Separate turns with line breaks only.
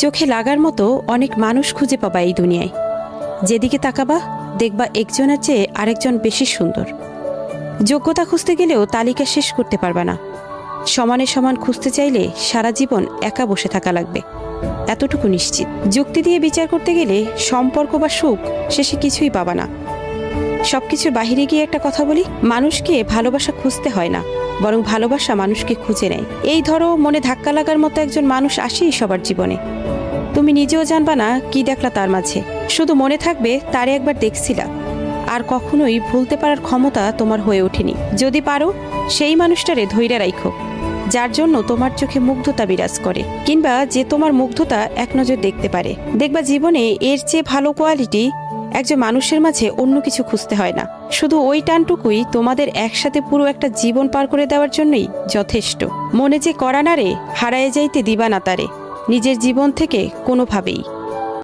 চোখে লাগার মতো অনেক মানুষ খুঁজে পাবা এই দুনিয়ায়। যেদিকে তাকাবা, দেখবা একজনের চেয়ে আরেকজন বেশি সুন্দর। যোগ্যতা খুঁজতে গেলেও তালিকা শেষ করতে পারবা না। সমানে সমান খুঁজতে চাইলে সারা জীবন একা বসে থাকা লাগবে। এতটুকু নিশ্চিত। যুক্তি দিয়ে বিচার করতে গেলে সম্পর্ক বা সুখ শেষে কিছুই পাবা না। সবকিছুর বাহিরে গিয়ে একটা কথা বলি, মানুষকে ভালোবাসা খুঁজতে হয় না, বরং ভালোবাসা মানুষকে খুঁজে নেয়। এই ধরো, মনে ধাক্কা লাগার মতো একজন মানুষ আসেই সবার জীবনে। তুমি নিজেও জানবা না কি দেখলা তার মাঝে। শুধু মনে থাকবে, তারে একবার দেখছিলা। আর কখনোই ভুলতে পারার ক্ষমতা তোমার হয়ে ওঠেনি। যদি পারো, সেই মানুষটারে ধৈর্য রাখো যার জন্য তোমার চোখে মুগ্ধতা বিরাজ করে, কিংবা যে তোমার মুগ্ধতা এক নজর দেখতে পারে। দেখবা জীবনে এর চেয়ে ভালো কোয়ালিটি একজন মানুষের মাঝে অন্য কিছু খুঁজতে হয় না। শুধু ওই টানটুকুই তোমাদের একসাথে পুরো একটা জীবন পার করে দেওয়ার জন্যই যথেষ্ট। মনে যে করা না রে, হারায় যাইতে দিবা না তারে। নিজের জীবন থেকে কোনোভাবেই।